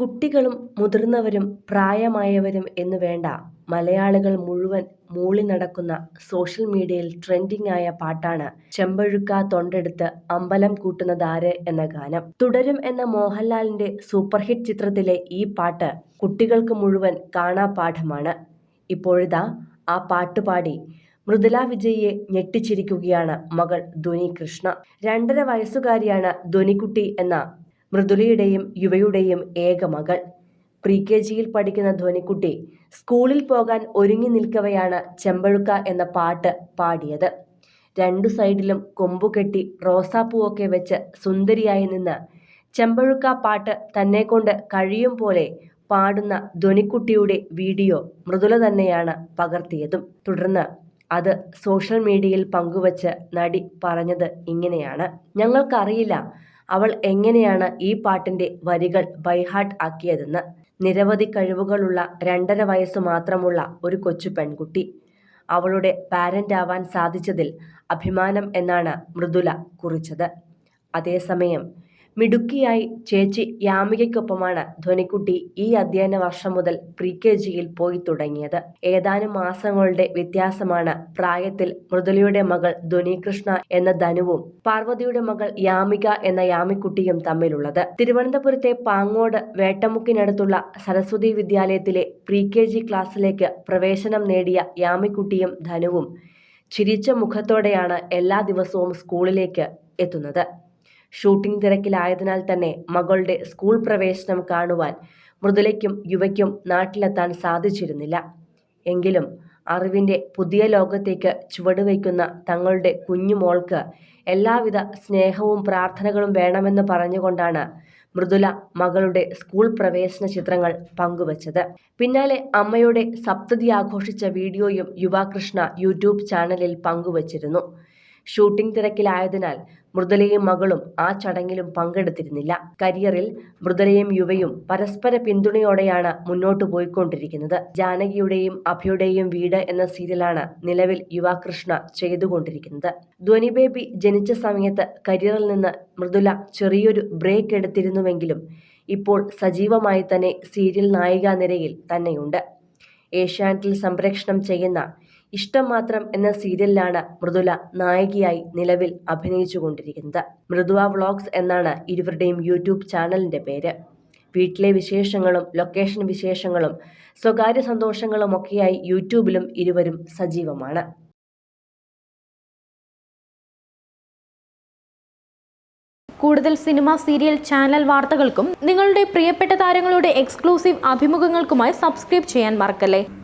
കുട്ടികളും മുതിർന്നവരും പ്രായമായവരും എന്ന് വേണ്ട. മലയാളികൾ മുഴുവൻ മൂളി നടക്കുന്ന സോഷ്യൽ മീഡിയയിൽ ട്രെൻഡിംഗ് ആയ പാട്ടാണ് ചെമ്പഴുക്ക തൊണ്ടെടുത്ത് അമ്പലം കൂട്ടുന്നതാര് എന്ന ഗാനം. തുടരും എന്ന മോഹൻലാലിന്റെ സൂപ്പർ ഹിറ്റ് ചിത്രത്തിലെ ഈ പാട്ട് കുട്ടികൾക്ക് മുഴുവൻ കാണാപാഠമാണ്. ഇപ്പോഴിതാ ആ പാട്ട് പാടി മൃദുല വിജയിയെ ഞെട്ടിച്ചിരിക്കുകയാണ് മകൾ ധ്വനി കൃഷ്ണ രണ്ടര വയസ്സുകാരിയാണ് ധ്വനിക്കുട്ടി എന്ന മൃദുലയുടെയും യുവയുടെയും ഏക മകൾ. പ്രീ കെ ജിയിൽ പഠിക്കുന്ന ധ്വനിക്കുട്ടി സ്കൂളിൽ പോകാൻ ഒരുങ്ങി നിൽക്കവെയാണ് ചെമ്പഴുക്ക എന്ന പാട്ട് പാടിയത്. രണ്ടു സൈഡിലും കൊമ്പുകെട്ടി റോസാപ്പൂവൊക്കെ വെച്ച് സുന്ദരിയായി നിന്ന് ചെമ്പഴുക്ക പാട്ട് തന്നെ കൊണ്ട് കഴിയും പോലെ പാടുന്ന ധ്വനിക്കുട്ടിയുടെ വീഡിയോ മൃദുല തന്നെയാണ് പകർത്തിയതും. തുടർന്ന് അത് സോഷ്യൽ മീഡിയയിൽ പങ്കുവച്ച് നടി പറഞ്ഞത് ഇങ്ങനെയാണ്. ഞങ്ങൾക്കറിയില്ല അവൾ എങ്ങനെയാണ് ഈ പാട്ടിന്റെ വരികൾ ബൈഹാർട്ട് ആക്കിയതെന്ന്. നിരവധി കഴിവുകളുള്ള രണ്ടര വയസ്സ് മാത്രമുള്ള ഒരു കൊച്ചു പെൺകുട്ടി. അവളുടെ പാരന്റ് ആവാൻ സാധിച്ചതിൽ അഭിമാനം എന്നാണ് മൃദുല കുറിച്ചത്. അതേസമയം മിടുക്കിയായി ചേച്ചി യാമികയ്ക്കൊപ്പമാണ് ധ്വനിക്കുട്ടി ഈ അധ്യയന വർഷം മുതൽ പ്രീ കെ ജിയിൽ പോയി തുടങ്ങിയത്. ഏതാനും മാസങ്ങളുടെ വ്യത്യാസമാണ് പ്രായത്തിൽ മൃദുലയുടെ മകൾ ധ്വനികൃഷ്ണ എന്ന ധനുവും പാർവതിയുടെ മകൾ യാമിക എന്ന യാമിക്കുട്ടിയും തമ്മിലുള്ളത്. തിരുവനന്തപുരത്തെ പാങ്ങോട് വേട്ടമുക്കിനടുത്തുള്ള സരസ്വതി വിദ്യാലയത്തിലെ പ്രീ കെ ജി ക്ലാസ്സിലേക്ക് പ്രവേശനം നേടിയ യാമിക്കുട്ടിയും ധനുവും ചിരിച്ച മുഖത്തോടെയാണ് എല്ലാ ദിവസവും സ്കൂളിലേക്ക് എത്തുന്നത്. ഷൂട്ടിംഗ് തിരക്കിലായതിനാൽ തന്നെ മകളുടെ സ്കൂൾ പ്രവേശനം കാണുവാൻ മൃദുലയ്ക്കും യുവയ്ക്കും നാട്ടിലെത്താൻ സാധിച്ചിരുന്നില്ല. എങ്കിലും അറിവിന്റെ പുതിയ ലോകത്തേക്ക് ചുവടുവയ്ക്കുന്ന തങ്ങളുടെ കുഞ്ഞുമോൾക്ക് എല്ലാവിധ സ്നേഹവും പ്രാർത്ഥനകളും വേണമെന്ന് പറഞ്ഞുകൊണ്ടാണ് മൃദുല മകളുടെ സ്കൂൾ പ്രവേശന ചിത്രങ്ങൾ പങ്കുവച്ചത്. പിന്നാലെ അമ്മയുടെ സപ്തതി ആഘോഷിച്ച വീഡിയോയും യുവാകൃഷ്ണ യൂട്യൂബ് ചാനലിൽ പങ്കുവച്ചിരുന്നു. ഷൂട്ടിംഗ് തിരക്കിലായതിനാൽ മൃദുലയും മകളും ആ ചടങ്ങിലും പങ്കെടുത്തിരുന്നില്ല. കരിയറിൽ മൃദുലയും യുവയും പരസ്പര പിന്തുണയോടെയാണ് മുന്നോട്ട് പോയിക്കൊണ്ടിരിക്കുന്നത്. ജാനകിയുടെയും അഭയുടെയും വീട് എന്ന സീരിയലാണ് നിലവിൽ യുവാകൃഷ്ണ ചെയ്തുകൊണ്ടിരിക്കുന്നത്. ധ്വനി ബേബി ജനിച്ച സമയത്ത് കരിയറിൽ നിന്ന് മൃദുല ചെറിയൊരു ബ്രേക്ക് എടുത്തിരുന്നുവെങ്കിലും ഇപ്പോൾ സജീവമായി തന്നെ സീരിയൽ നായികാ നിരയിൽ തന്നെയുണ്ട്. ഏഷ്യാനെറ്റിൽ സംപ്രേക്ഷണം ചെയ്യുന്ന ഇഷ്ടം മാത്രം എന്ന സീരിയലിലാണ് മൃദുല നായികയായി നിലവിൽ അഭിനയിച്ചുകൊണ്ടിരിക്കുന്നത്. മൃദുവ വ്ളോഗ്സ് എന്നാണ് ഇരുവരുടെയും യൂട്യൂബ് ചാനലിന്റെ പേര്. വീട്ടിലെ വിശേഷങ്ങളും ലൊക്കേഷൻ വിശേഷങ്ങളും സ്വകാര്യ സന്തോഷങ്ങളും ഒക്കെയായി യൂട്യൂബിലും ഇരുവരും സജീവമാണ്. കൂടുതൽ സിനിമ സീരിയൽ ചാനൽ വാർത്തകൾക്കും നിങ്ങളുടെ പ്രിയപ്പെട്ട താരങ്ങളുടെ എക്സ്ക്ലൂസീവ് അഭിമുഖങ്ങൾക്കുമായി സബ്സ്ക്രൈബ് ചെയ്യാൻ മറക്കല്ലേ?